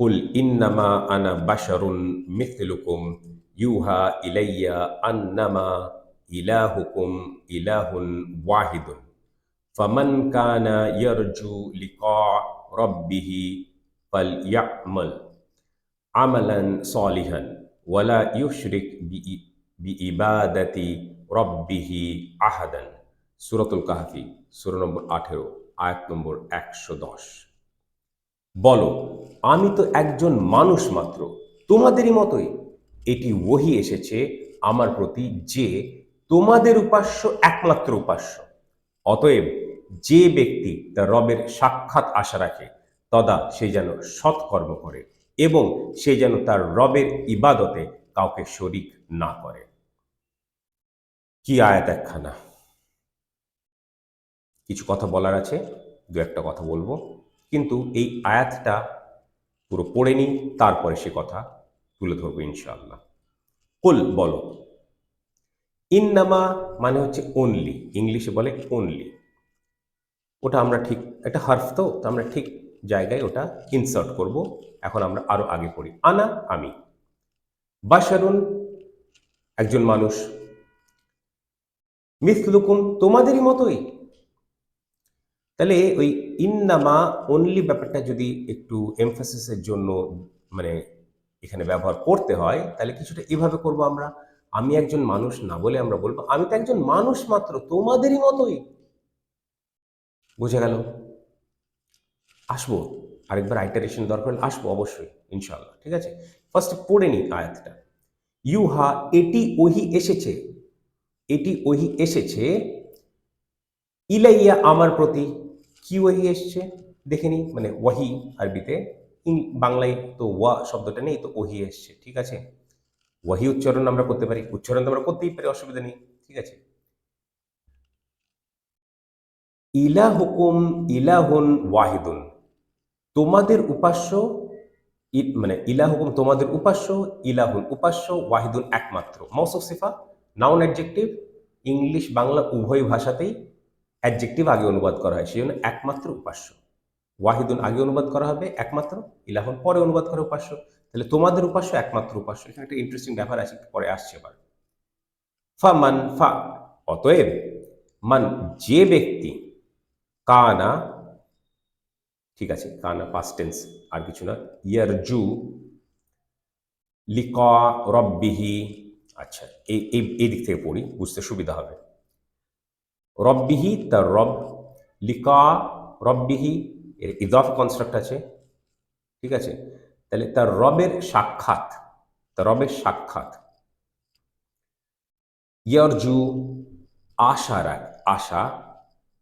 কুল ইন্নামা আনা বাশারুন মিথলুকুম ইউহা ইলাইয়া আন্নামা ইলাহুকুম ইলাহুন ওয়াহিদুন ফামান কানা ইয়ারজু লিকা রাব্বিহি ফালইয়ামাল আমালান সলিহান ওয়ালা ইউশরিক বিইবাদাতি রব্বিহি আহাদান সূরাতুল কাহফি সূরা নম্বর আঠেরো, আয়াত নম্বর একশো দশ। বলো, আমি তো একজন মানুষ মাত্র। তোমাদেরই মতোই। এটি ওহি এসেছে আমার প্রতি যে তোমাদের উপাস্য একমাত্র উপাস্য। অতএব যে ব্যক্তি তার রবের সাক্ষাৎ আশা রাখে, তদা সে যেন সৎকর্ম করে এবং সে যেন তার রবের ইবাদতে কাউকে শরিক না করে। কি আয়াত একখানা? কিছু কথা বলার আছে? দু একটা কথা বলব। কিন্তু এই আয়াতটা পুরো পড়ে নিই তারপরে সে কথা তুলে ধরবো ইনশাআল্লাহ। কুল বলো। ইন্নামা মানে হচ্ছে অনলি ইংলিশে বলে অনলি ওটা আমরা ঠিক একটা হার্ফ তো আমরা ঠিক জায়গায় ওটা ইনসার্ট করব। এখন আমরা আরও আগে পড়ি। আনা, আমি। বাশারুন, একজন মানুষ। মিসলুকুম তোমাদেরই মতোই। তাহলে ওই ইন্নামা অনলি ব্যাপারটা যদি একটু এমফাসিসের জন্য মানে এখানে ব্যবহার করতে হয়, তাহলে কিছুটা এভাবে করব আমরা। আমি একজন মানুষ না বলে আমরা বলব, আমি তো একজন মানুষ মাত্র, তোমাদেরই মতোই। বুঝে গেল? আসব, আরেকবার আইটারেশন দরকার হলে আসব অবশ্যই ইনশাল্লাহ ঠিক আছে? ফার্স্ট পড়ে নি আয়াতটা। ইউহা, এটি ওহি এসেছে। এটি ওহি এসেছে ইলাইয়া আমার প্রতি। কি ওহি এসছে? দেখে নি মানে ওয়াহি আরবিতে বাংলায় তো ওয়া শব্দটা নেই, তো ওহি এসছে, ঠিক আছে? ওয়াহি উচ্চারণ আমরা করতে পারি, উচ্চারণ তো আমরা করতেই পারি, অসুবিধা নেই, ঠিক আছে? ইলাহুকুম ইলাহুন ওয়াহিদুন, তোমাদের উপাস্য মানে ইলাহুকুম তোমাদের উপাস্য, ইলাহুন উপাস্য, ওয়াহিদুন একমাত্র। মৌসুফ সিফা নাউন অ্যাডজেক্টিভ ইংলিশ বাংলা উভয় ভাষাতেই অ্যাডজেক্টিভ আগে অনুবাদ করা হয় সেই জন্য একমাত্র উপাস্য। ওয়াহিদুন আগে অনুবাদ করা হবে, একমাত্র ইলাহুন পরে অনুবাদ করে উপাস্য। তাহলে তোমাদের উপাস্য একমাত্র উপাস্য। এখানে একটা ইন্টারেস্টিং ব্যাপার আছে পরে আসছে এবার ফা মান ফা, অতএব মান যে ব্যক্তি কানা, ঠিক আছে, কানা পাস্ট টেন্স আর কিছু না ইয়ার ইয়ারজু লিকা রব্বিহি আচ্ছা এই- এই দিক থেকে পড়ি, বুঝতে সুবিধা হবে। রব্বিহি তার রব, লিকা রব্বিহি, এর ইদফ কনস্ট্রাক্ট আছে, ঠিক আছে? তাহলে তার রবের সাক্ষাৎ তার রবের সাক্ষাৎ। ইয়ারজু আশা রাখ আশা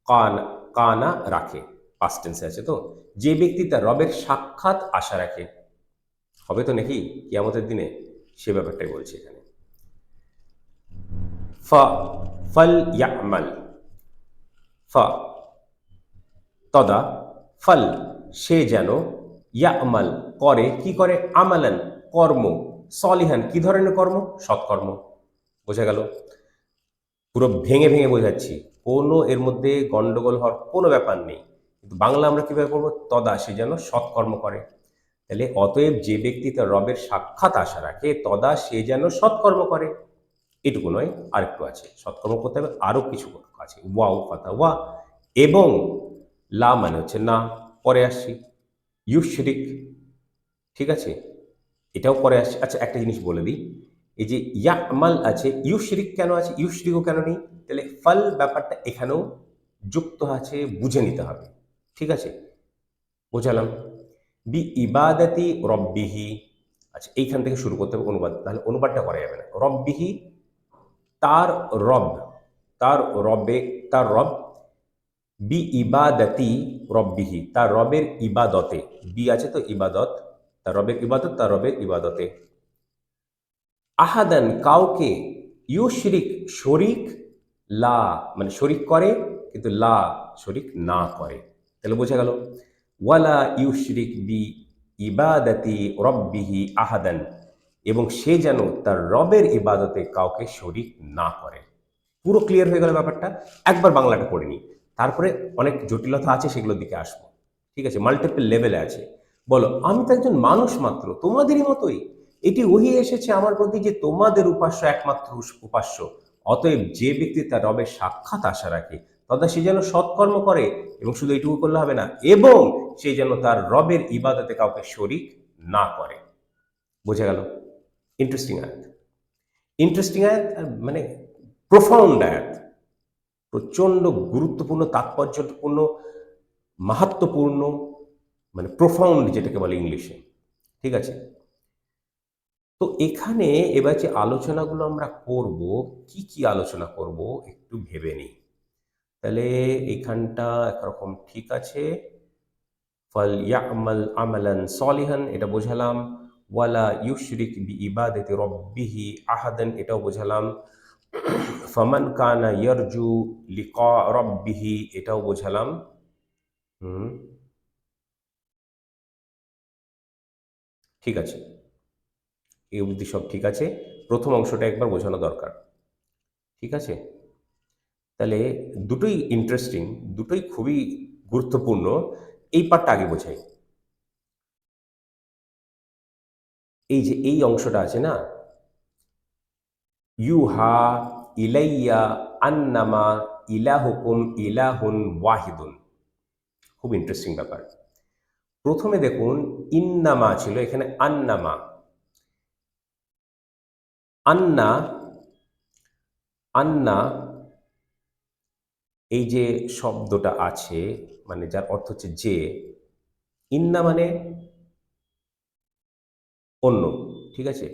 কান, কানা রাখে পাস্ট টেন্সে আছে তো? যে ব্যক্তি তার রবের সাক্ষাৎ আশা রাখে, হবে তো নাকি? কিয়ামতের দিনে সে ব্যাপারটাই বলছে এখানে। ফল ইয়ামাল ফা। তদা, ফল, সে যেন ইয়ামাল করে, কি করে? আমালান, কর্ম, সলিহান, কি ধরনের কর্ম? সৎকর্ম। বোঝা গেল? পুরো ভেঙে ভেঙে বোঝাচ্ছি। কোনো এর মধ্যে গন্ডগোল হওয়ার কোনো ব্যাপার নেই। কিন্তু বাংলা আমরা কীভাবে করব তদা, সে যেন সৎকর্ম করে। তাহলে অতএব যে ব্যক্তি তার রবের সাক্ষাৎ আশা রাখে, তদা সে যেন সৎকর্ম করে। এটুকু নয়, আরেকটু আছে। সৎকর্ম করতে হবে আরও কিছু আছে ওয়াও, ফাতা ওয়া। এবং লা মানে হচ্ছে না, পরে আসছি। ইউশরিক ঠিক আছে? এটাও পরে আসছে। আচ্ছা একটা জিনিস বলে দিই। এই যে ইয়ামাল আছে ইউশরিক কেন আছে ইউশরিকও কেন নেই? তাহলে ফল ব্যাপারটা এখানেও যুক্ত আছে, বুঝে নিতে হবে। ঠিক আছে? বোঝালাম। বি ইবাদাতি রব্বিহি। আচ্ছা এইখান থেকে শুরু করতে হবে অনুবাদ। তাহলে অনুবাদটা করা যাবে না। রব্বিহি তার রব, তার রবে, তার রব, বি ইবাদতি রব্বিহি, তার রবের ইবাদতে, বি আছে তো ইবাদত, তার রবের ইবাদত, তার রবের ইবাদতে। আহাদান কাউকে ইউশরিক শরিক শরিক লা মানে শরিক করে, কিন্তু লা শরিক না করে। তাহলে বোঝা গেল, ওয়ালা ইউশরিক বি ইবাদাতি রব্বিহি আহাদান। এবং সে যেন তার রবের ইবাদতে কাউকে শরিক না করে। পুরো ক্লিয়ার হয়ে গেল ব্যাপারটা? একবার বাংলাটা পড়ে নিই। তারপরে অনেক জটিলতা আছে, সেগুলোর দিকে আসব। ঠিক আছে? মাল্টিপল লেভেলে আছে। বলো, আমি তো একজন মানুষ মাত্র, তোমাদেরই মতোই। এটি ওহি এসেছে আমার প্রতি যে তোমাদের উপাস্য একমাত্র উপাস্য। অতএব যে ব্যক্তি তার রবের সাক্ষাৎ আশা রাখে তথা সে যেন সৎকর্ম করে এবং শুধু এটুকু করলে হবে না, এবং সে যেন তার রবের ইবাদতে কাউকে শরিক না করে। বোঝা গেল? ইন্টারেস্টিং আয়াত। ইন্টারেস্টিং আয়াত মানে প্রফাউন্ড আয়াত। প্রচণ্ড গুরুত্বপূর্ণ, তাৎপর্যপূর্ণ, মাহাত্মপূর্ণ মানে প্রফাউন্ড যেটাকে বলে ইংলিশে। ঠিক আছে? তো এখানে এবার যে আলোচনাগুলো আমরা করব, কি কি আলোচনা করব, একটু ভেবে নিই। তাহলে এখানটা একরকম ঠিক আছে। ফল ইয়ামাল আমালান সলিহান, এটা বোঝালাম। ওয়ালা ইউশরিক বি ইবাদতি রব্বিহি আহাদান, এটাও বোঝালাম। ফামান কানা ইয়ারজু লিকা রব্বিহি, এটাও বোঝালাম। ঠিক আছে। এই অবধি সব ঠিক আছে। প্রথম অংশটা একবার বোঝানো দরকার। ঠিক আছে? তাহলে দুটোই ইন্টারেস্টিং দুটোই খুবই গুরুত্বপূর্ণ। এই পার্টটা আগে বোঝাই। এই যে এই অংশটা আছে না? ইউহা ইলাইয়া আন্নামা ইলাহুকুম ইলাহুন ওয়াহিদুন। খুব ইন্টারেস্টিং ব্যাপার। প্রথমে দেখুন, ইন্নামা ছিল এখানে আন্নামা। আন্না আন্না, এই যে শব্দটা আছে মানে যার অর্থ হচ্ছে যে, ইন্না মানে অন্য, ঠিক আছে?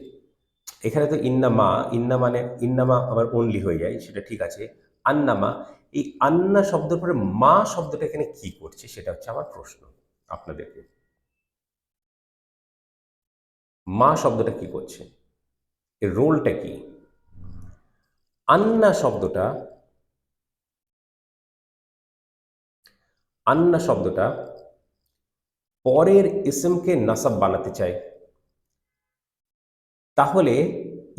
এখানে তো ইন্নামা ইন্না মানে ইন্নামা আবার অনলি হয়ে যায়, সেটা ঠিক আছে। আন্নামা এই আন্না শব্দের পরে মা শব্দটা এখানে কি করছে সেটা হচ্ছে আমার প্রশ্ন আপনাদেরকে। মা শব্দটা কি করছে? এর রোলটা কি? আন্না শব্দটা আন্না শব্দটা পরের ইসমকে নাসাব বানাতে চায়। তাহলে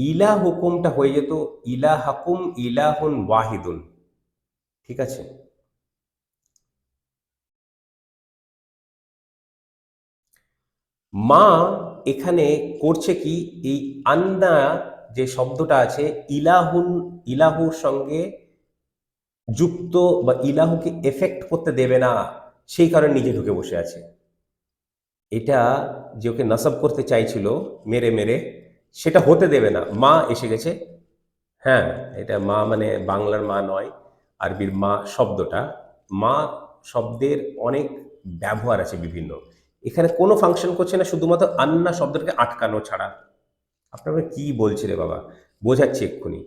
ইলা হুকুমটা হয়ে যেত ইলা হাকুম ইলাহুন ওয়াহিদুন। ঠিক আছে? মা এখানে করছে কি? এই আন্না যে শব্দটা আছে, ইলাহুন ইলাহুর সঙ্গে যুক্ত বা ইলাহুকে এফেক্ট করতে দেবে না, সেই কারণে নিজে ঢুকে বসে আছে। এটা যে ওকে নসব করতে চাইছিল, মেরে মেরে সেটা হতে দেবে না। মা এসে গেছে। হ্যাঁ এটা মা মানে বাংলার মা নয়, আরবির মা শব্দটা। মা শব্দের অনেক ব্যবহার আছে বিভিন্ন। এখানে কোনো ফাংশন করছে না, শুধুমাত্র আন্না শব্দটাকে আটকানো ছাড়া। আপনারা কি বলছে রে বাবা? বোঝাচ্ছি এক্ষুনি।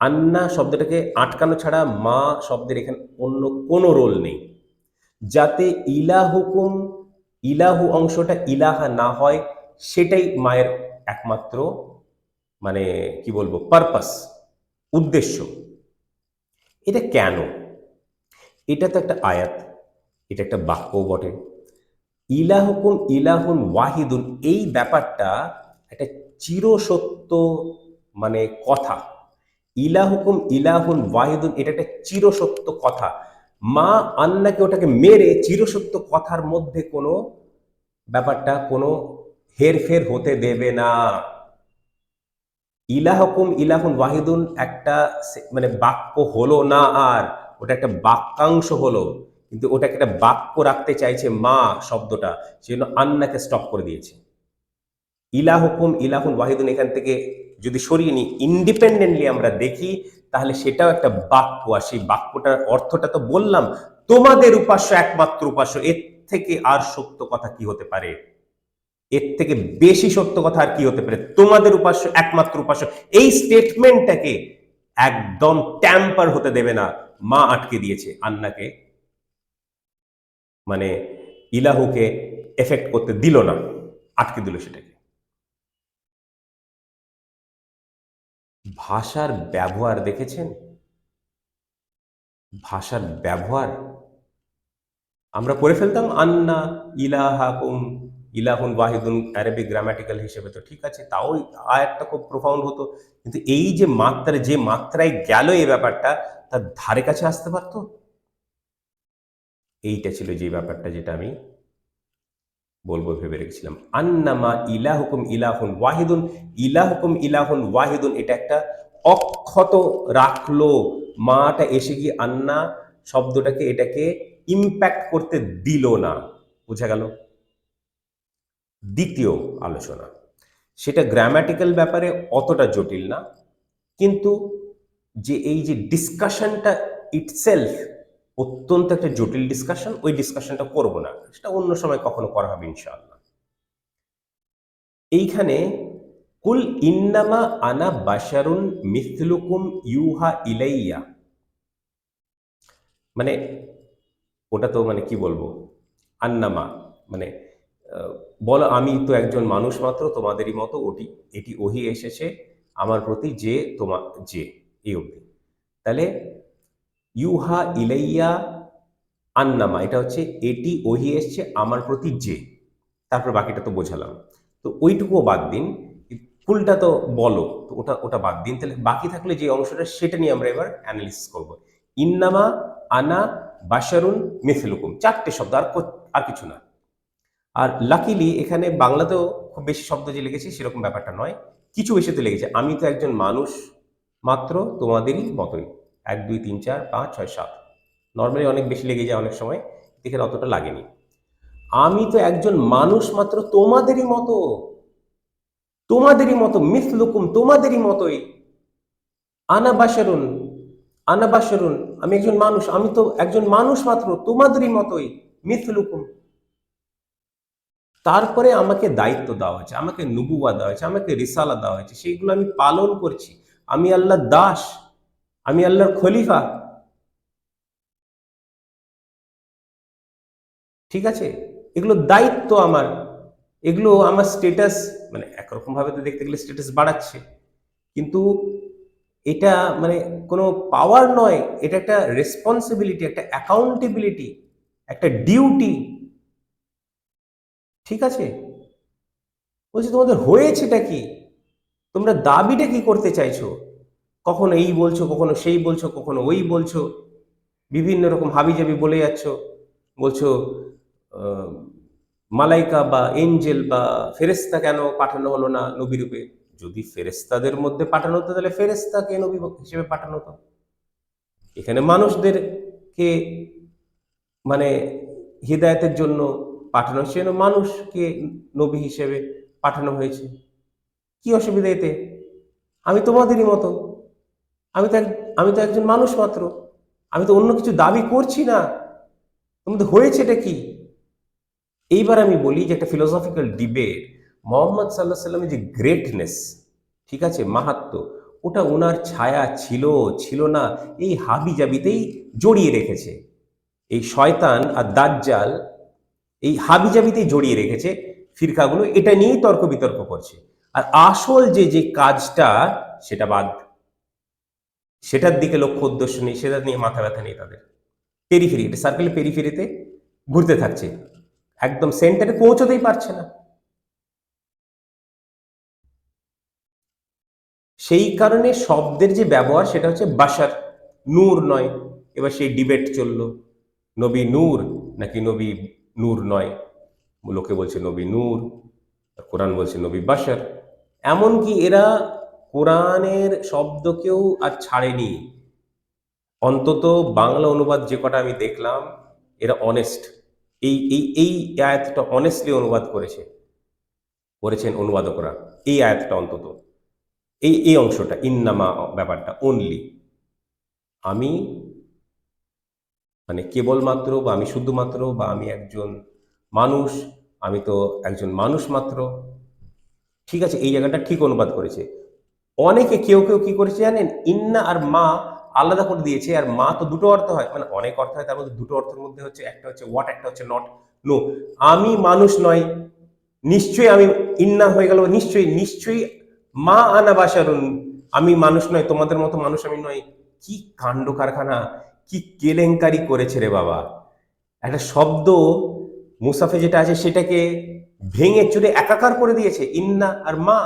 আন্না শব্দটাকে আটকানো ছাড়া মা শব্দের এখানে অন্য কোনো রোল নেই। যাতে ইলাহুকুম, ইলাহু অংশটা ইলাহা না হয়, সেটাই মায়ের একমাত্র মানে কি বলব পারপাস উদ্দেশ্য। এটা কেন? এটা তো একটা আয়াত, এটা একটা বাক্য বটে। ইলাহুকুম ইলাহুন ওয়াহিদুন, এই ব্যাপারটা একটা চিরসত্য মানে কথা। ইলাহুকুম ইলাহুন ওয়াহিদুন, এটা একটা চিরসত্য কথা। মা আন্নাকে ওটাকে মেরে চিরসত্য কথার মধ্যে কোনো ব্যাপারটা, কোনো হেরফের হতে দেবে না। ইলাহকুম ইলাহুন ওয়াহিদুন একটা মানে বাক্য হলো না আর, ওটা একটা বাক্যাংশ হলো। কিন্তু ওটাকে একটা বাক্য রাখতে চাইছে মা শব্দটা, সেজন্য আন্নাকে স্টপ করে দিয়েছে। ইলাহুকুম ইলাহুন ওয়াহিদুন এখান থেকে যদি সরিয়ে নিই ইন্ডিপেন্ডেন্টলি আমরা দেখি, তাহলে সেটাও একটা বাক্য। আর সেই বাক্যটার অর্থটা তো বললাম, তোমাদের উপাস্য একমাত্র উপাস্য, এর থেকে আর সত্য কথা কি হতে পারে? এর থেকে বেশি সত্য কথা আর কি হতে পারে? তোমাদের উপাস্য, একমাত্র উপাস্য, এই স্টেটমেন্টটাকে একদম ট্যাম্পার হতে দেবে না। মা আটকে দিয়েছে আন্নাকে। মানে ইলাহুকে এফেক্ট করতে দিল না, আটকে দিল সেটাকে। ভাষার ব্যবহার দেখেছেন? ভাষার ব্যবহার? আমরা পড়ে ফেলতাম আন্না ইলাহাকুম ইলাহুন ওয়াহিদুন অ্যারাবিক গ্রামাটিক্যাল হিসেবে তো ঠিক আছে, তাও আয়াতটা খুব প্রফাউন্ড হতো। কিন্তু এই যে মাত্রা যে মাত্রায় গেল এই ব্যাপারটা, তার ধারে কাছে আসতে পারতো? এইটা ছিল যে ব্যাপারটা যেটা আমি বলব, ভেবে রেখেছিলাম। আন্নামা ইলাহুকুম ইলাহুন ওয়াহিদুন, ইলাহুকুম ইলাহুন ওয়াহিদুন, এটা একটা অক্ষত রাখল মাটা এসে গিয়ে আন্না শব্দটাকে এটাকে ইম্প্যাক্ট করতে দিল না। বোঝা গেল? দ্বিতীয় আলোচনা। সেটা গ্রামাটিক্যাল ব্যাপারে অতটা জটিল না, কিন্তু যে এই যে ডিসকাশনটা ইটসেলফ অত্যন্ত একটা জটিল ডিসকাশন ওই ডিসকাশনটা করব না। সেটা অন্য সময় কখনো করা হবে ইনশাআল্লাহ। এইখানে, কুল ইন্নামা আনা বাশারুন মিথলুকুম ইউহা ইলাইয়া। মানে ওটা তো মানে কি বলব? আন্নামা মানে বলো, আমি তো একজন মানুষ মাত্র, তোমাদেরই মতো ওটি, এটি ওহি এসেছে আমার প্রতি যে তোমা, যে, এই অবধি। তাহলে, ইউহা ইলাইয়া আন্নামা, এটা হচ্ছে এটি ওহি এসছে আমার প্রতি যে। তারপর বাকিটা তো বোঝালাম। তো ওইটুকুও বাদ দিন ফুলটা তো বলো, তো ওটা ওটা বাদ দিন, তাহলে বাকি থাকলে যে অংশটা, সেটা নিয়ে আমরা এবার অ্যানালিসিস করব। ইন্নামা আনা বাশারুন মিথলুকুম চারটে শব্দ, আর আর কিছু না। আর লাকিলি এখানে বাংলাতেও খুব বেশি শব্দ যে লেগেছে সেরকম ব্যাপারটা নয়। কিছু বেশিতে লেগেছে। আমি তো একজন মানুষ মাত্র, তোমাদেরই মতোই। এক, দুই, তিন, চার, পাঁচ, ছয়, সাত। নর্মালি অনেক বেশি লেগে যায় অনেক সময়। এখানে অতটা লাগেনি। আমি তো একজন মানুষ মাত্র, তোমাদেরই মতো। তোমাদেরই মতো, মিস লুকুম, তোমাদেরই মতোই। আনাবাসরুন আনাবাসরুন। আমি একজন মানুষ, আমি তো একজন মানুষ মাত্র, তোমাদেরই মতোই মিথলুকুম তারপরে আমাকে দায়িত্ব দেওয়া হয়েছে, আমাকে নুবুয়া দেওয়া হয়েছে, আমাকে রিসালা দেওয়া হয়েছে, সেইগুলো আমি পালন করছি। আমি আল্লাহর দাস, আমি আল্লাহর খলিফা। ঠিক আছে? এগুলো দায়িত্ব আমার। এগুলো আমার স্টেটাস মানে একরকম ভাবে তো দেখতে গেলে স্টেটাস বাড়াচ্ছে। কিন্তু এটা মানে কোনো পাওয়ার নয়, এটা একটা রেসপন্সিবিলিটি একটা অ্যাকাউন্টেবিলিটি একটা ডিউটি ঠিক আছে? বলছি, তোমাদের হয়েছেটা কি? তোমরা দাবিটা কি করতে চাইছো? কখনো এই বলছো, কখনো সেই বলছো, কখনো ওই বলছো? বিভিন্ন রকম হাবিজাবি বলে যাচ্ছ। বলছো মালাইকা বা এঞ্জেল বা ফেরেস্তা কেন পাঠানো হলো না নবী রূপে যদি ফেরেস্তাদের মধ্যে পাঠানো হতো, তাহলে ফেরেস্তাকে নবী হিসেবে পাঠানো হতো। এখানে মানুষদেরকে মানে হৃদায়তের জন্য পাঠানো হয়েছে, যেন মানুষকে নবী হিসেবে পাঠানো হয়েছে। কি অসুবিধা এতে? আমি তোমাদেরই মতো। আমি তো আমি তো একজন মানুষ মাত্র। আমি তো অন্য কিছু দাবি করছি না। তোমাদের হয়েছে এটা কি? এইবার আমি বলি যে একটা ফিলোসফিক্যাল ডিবেট মোহাম্মদ সাল্লাহ সাল্লামের যে গ্রেটনেস ঠিক আছে, মাহাত্ম, ওটা ওনার ছায়া ছিল ছিল না, এই হাবি জাবিতেই জড়িয়ে রেখেছে। এই শয়তান আর দাজ্জাল এই হাবিজাবিতেই জড়িয়ে রেখেছে ফিরকাগুলো, এটা নিয়েই তর্ক বিতর্ক করছে। আর আসল যে যে কাজটা, সেটা বাদ। সেটার দিকে লক্ষ্য, উদ্দেশ্য নেই, সেটা নিয়ে মাথা ব্যথা নেই তাদের। পেরিফেরি এটা সার্কেল পেরিফেরিতে ঘুরতে থাকছে। একদম সেন্টারে পৌঁছতেই পারছে না। সেই কারণে শব্দের যে ব্যবহার, সেটা হচ্ছে বাসার নূর নয়। এবার সেই ডিবেট চলল। নবী নূর নাকি নবী নূর নয়। লোকে বলছে নবী নূর, কোরআন বলছে নবী বাসার এমনকি এরা কোরআনের শব্দকেও আর ছাড়েনি। অন্তত বাংলা অনুবাদ যে কটা আমি দেখলাম, এরা অনেস্ট এই এই এই আয়াতটা অনেস্টলি অনুবাদ করেছে। করেছেন অনুবাদকরা। এই আয়াতটা অন্তত। এই এই অংশটা, ইন্নামা ব্যাপারটা অনলি আমি মানে কেবলমাত্র বা আমি শুধুমাত্র বা আমি একজন মানুষ, আমি তো একজন মানুষ মাত্র। ঠিক আছে, এই জায়গাটা ঠিক অনুবাদ করেছে। অনেকে কেউ কেউ কি করেছে জানেন? ইন্না আর মা আলাদা করে দিয়েছে, আর মা তো দুটো অর্থ হয়। মানে অনেক অর্থ হয়, তার মধ্যে দুটো অর্থের মধ্যে হচ্ছে, একটা হচ্ছে হোয়াট একটা হচ্ছে নট নো আমি মানুষ নয়, নিশ্চয়ই আমি ইন্না হয়ে গেল, নিশ্চয়ই নিশ্চয়ই মা আনা বাসারুন। আমি মানুষ নয়, তোমাদের মতো মানুষ আমি নয়। কি কাণ্ড কারখানা কি কেলেঙ্কারি করেছে রে বাবা? একটা শব্দ মুসাফে যেটা আছে সেটাকে ভেঙে চুরে একাকার করে দিয়েছে, ইন্না আর মা।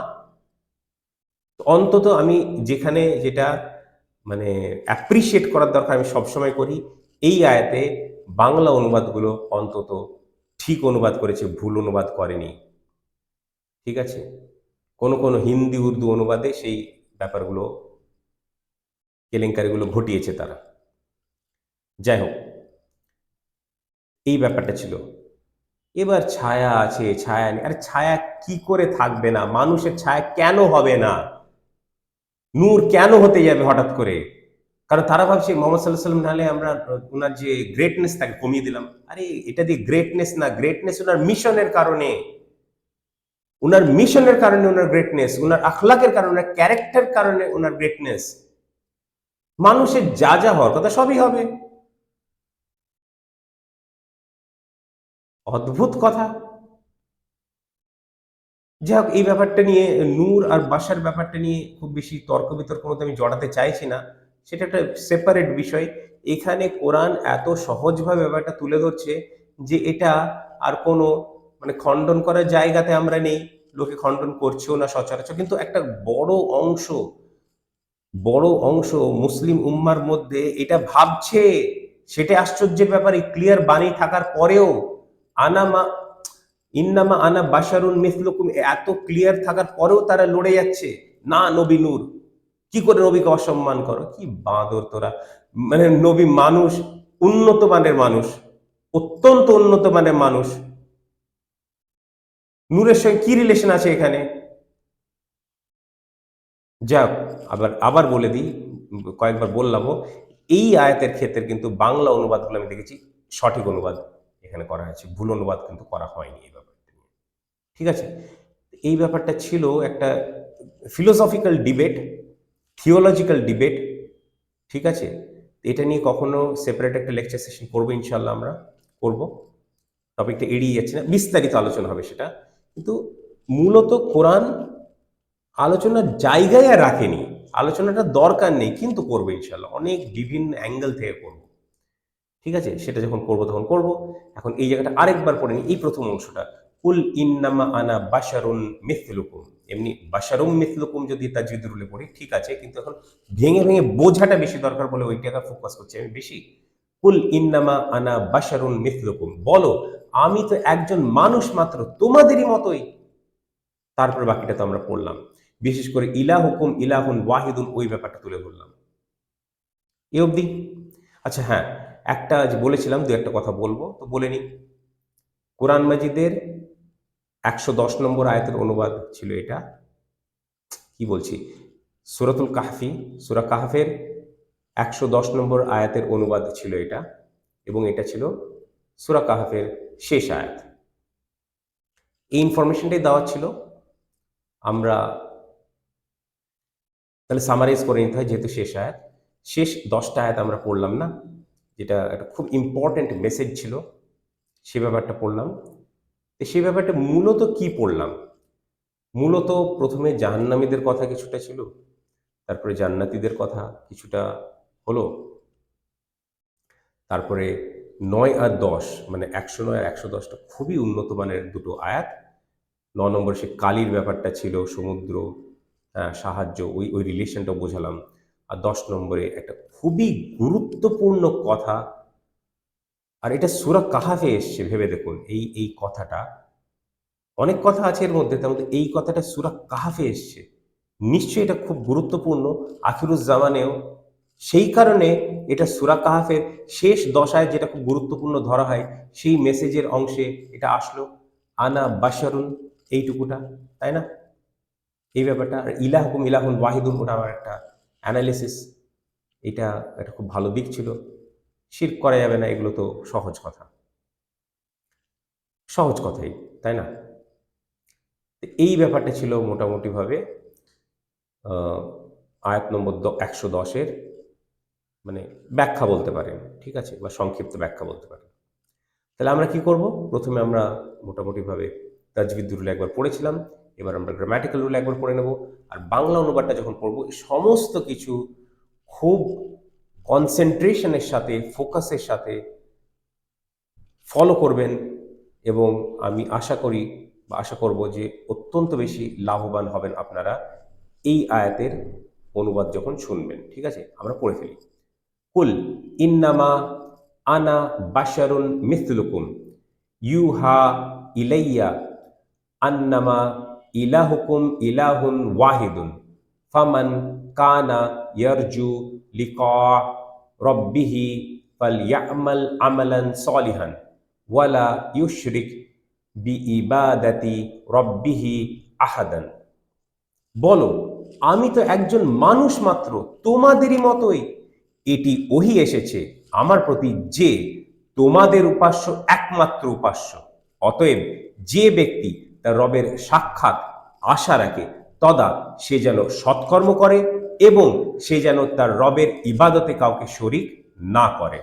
অন্তত আমি যেখানে যেটা মানে অ্যাপ্রিসিয়েট করার দরকার আমি সবসময় করি, এই আয়াতে বাংলা অনুবাদগুলো অন্তত ঠিক অনুবাদ করেছে, ভুল অনুবাদ করেনি। ঠিক আছে? কোনো কোনো হিন্দি, উর্দু অনুবাদে সেই ব্যাপারগুলো, কেলেঙ্কারিগুলো ঘটিয়েছে তারা। যাই হোক এই ব্যাপারটা ছিল। এবার ছায়া আছে, ছায়া নেই। আরে ছায়া কি করে থাকবে না? মানুষের ছায়া কেন হবে না? নূর কেন হতে যাবে হঠাৎ করে? কারণ তারা ভাবছে, মোহাম্মদ সাল্লাহ সাল্লাম নাহলে আমরা ওনার যে গ্রেটনেস তাকে কমিয়ে দিলাম। আরে এটা দিয়ে গ্রেটনেস না গ্রেটনেস ওনার মিশনের কারণে। ওনার মিশনের কারণে ওনার গ্রেটনেস ওনার আখলাকের কারণে ওনার ক্যারেক্টার কারণে ওনার গ্রেটনেস মানুষের যা যা হওয়ার কথা সবই হবে। অদ্ভুত কথা। যাই হোক এই ব্যাপারটা নিয়ে নূর আর বাসার ব্যাপারটা নিয়ে খুব বেশি তর্ক বিতর্ক মধ্যে আমি জড়াতে চাইছি না। সেটা একটা সেপারেট বিষয়। এখানে কোরআন এত সহজভাবে ব্যাপারটা তুলে ধরছে যে এটা আর কোনো মানে খণ্ডন করার জায়গাতে আমরা নেই। লোকে খণ্ডন করছেও না, সচরাচর। কিন্তু একটা বড় অংশ বড় অংশ মুসলিম উম্মার মধ্যে এটা ভাবছে। সেটা আশ্চর্যের ব্যাপারে ক্লিয়ার বাণী থাকার পরেও আনামা, ইন্নামা আনা বাশারুন মিসলুকুম এত ক্লিয়ার থাকার পরেও তারা লড়ে যাচ্ছে। না নবী নূর। কি করে নবীকে অসম্মান করো? কি বাঁদর তোরা। মানে নবী মানুষ, উন্নত মানের মানুষ, অত্যন্ত উন্নত মানের মানুষ। নূরের সঙ্গে কি রিলেশন আছে এখানে? যাক, আবার আবার বলে দিই, কয়েকবার বললামও, এই আয়াতের ক্ষেত্রে কিন্তু বাংলা অনুবাদগুলো আমি দেখেছি, সঠিক অনুবাদ। এখানে করা হয়েছে। ভুল অনুবাদ কিন্তু করা হয়নি এই ব্যাপারটা নিয়ে। ঠিক আছে? এই ব্যাপারটা ছিল একটা ফিলোসফিক্যাল ডিবেট থিওলজিক্যাল ডিবেট ঠিক আছে? এটা নিয়ে কখনো সেপারেট একটা লেকচার সেশন করব ইনশাল্লাহ আমরা, করব। টপিকটা এড়িয়ে যাচ্ছে না, বিস্তারিত আলোচনা হবে সেটা। কিন্তু মূলত কোরআন আলোচনার জায়গায় রাখেনি। আলোচনাটা দরকার নেই, কিন্তু করব ইনশাল্লাহ অনেক বিভিন্ন অ্যাঙ্গেল থেকে করব। ঠিক আছে? সেটা যখন করব তখন করব। এখন এই জায়গাটা আরেকবার পড়ে নি এই প্রথম অংশটা। কুল ইন্নামা আনা বাশারুন মিথলুকুম এমনি বাশারুম মিথলুকুম যদি তাজবিদ রুলে পড়ি, ঠিক আছে। কিন্তু এখন ভেঙে ভেঙে বোঝাটা বেশি দরকার বলে ওই টাকা ফোকাস করছি আমি বেশি। কুল ইন্নামা আনা বাশারুন মিথলুকুম বলো, আমি তো একজন মানুষ মাত্র, তোমাদেরই মতোই। তারপর বাকিটা তো আমরা পড়লাম। বিশেষ করে ইলা হুকুম ইলাহুন ওয়াহিদুন, ওই ব্যাপারটা তুলে ধরলাম। এ অবধি? আচ্ছা হ্যাঁ। একটা আজ বলেছিলাম, দু একটা কথা বলব। তো বলে নিই, কোরআন মাজিদের একশো দশ নম্বর আয়তের অনুবাদ ছিল এটা। কি বলছি? সুরাতুল কাহফি, সুরা কাহফের একশো দশ নম্বর আয়াতের অনুবাদ ছিল এটা এবং এটা ছিল সুরা কাহফের শেষ আয়াত। এই ইনফরমেশনটাই দেওয়া ছিল। আমরা তাহলে সামারাইজ করে নিতে হয়, যেহেতু শেষ আয়াত। শেষ দশটা আয়াত আমরা পড়লাম না। যেটা একটা খুব ইম্পর্ট্যান্ট মেসেজ ছিল সে ব্যাপারটা পড়লাম। তো সেই ব্যাপারটা মূলত কি পড়লাম? মূলত প্রথমে জাহান্নামীদের কথা কিছুটা ছিল তারপরে জান্নাতীদের কথা কিছুটা হলো তারপরে নয় আর দশ মানে একশো নয় আর একশো দশটা খুবই উন্নত মানের দুটো আয়াত। ন নম্বর সে কালির ব্যাপারটা ছিল সমুদ্র হ্যাঁ, সাহায্য ওই ওই রিলেশনটা বোঝালাম। আর দশ নম্বরে একটা খুবই গুরুত্বপূর্ণ কথা। আর এটা সুরা কাহাফে এসছে, ভেবে দেখুন, এই এই কথাটা। অনেক কথা আছে এর মধ্যে, তার মধ্যে এই কথাটা সুরা কাহাফে এসছে। নিশ্চয়ই এটা খুব গুরুত্বপূর্ণ, আখিরুজ্জামানেও। সেই কারণে এটা সুরা কাহাফের শেষ দশায় যেটা খুব গুরুত্বপূর্ণ ধরা হয়, সেই মেসেজের অংশে এটা আসলো, আনা বাশারুন, এইটুকুটা, তাই না? এই ব্যাপারটা, আর ইলাহুকুম ইলাহুন ওয়াহিদুন, ওটা আমার একটা অ্যানালিসিস এটা একটা খুব ভালো দিক ছিল। শির করা যাবে না, এগুলো তো সহজ কথা। সহজ কথাই, তাই না? এই ব্যাপারটা ছিল মোটামুটিভাবে আয়াত নম্বর একশো দশের মানে ব্যাখ্যা বলতে পারেন, ঠিক আছে? বা সংক্ষিপ্ত ব্যাখ্যা বলতে পারেন। তাহলে আমরা কি করব? প্রথমে আমরা মোটামুটিভাবে তাজবিদ একবার পড়েছিলাম। এবার আমরা গ্রামাটিক্যাল রুল একবার পড়ে নেব। আর বাংলা অনুবাদটা যখন পড়ব, এই সমস্ত কিছু খুব কনসেন্ট্রেশনের সাথে ফোকাসের সাথে ফলো করবেন এবং আমি আশা করি বা আশা করব যে অত্যন্ত বেশি লাভবান হবেন আপনারা এই আয়াতের অনুবাদ যখন শুনবেন, ঠিক আছে? আমরা পড়ে ফেলি। কুল, ইন্নামা আনা বাশারুন মিথলুকুম ইউহা ইলাইয়া আন্নামা ইলাহুকুম ইলাহুন ওয়াহিদুন। ফামান কানা ইয়ারজু লিকা রব্বিহি ফালইয়ামাল আমালান সলিহান ওয়ালা ইউশরিক বি বিইবাদাতি রব্বিহি আহাদান। বলো, আমি তো একজন মানুষ মাত্র, তোমাদেরই মতোই। এটি ওহি এসেছে আমার প্রতি যে তোমাদের উপাস্য একমাত্র উপাস্য। অতএব যে ব্যক্তি তার রবের সাক্ষাৎ আশা রাখে। তদা সে যেন সৎকর্ম করে এবং সে যেন তার রবের ইবাদতে কাউকে শরিক না করে।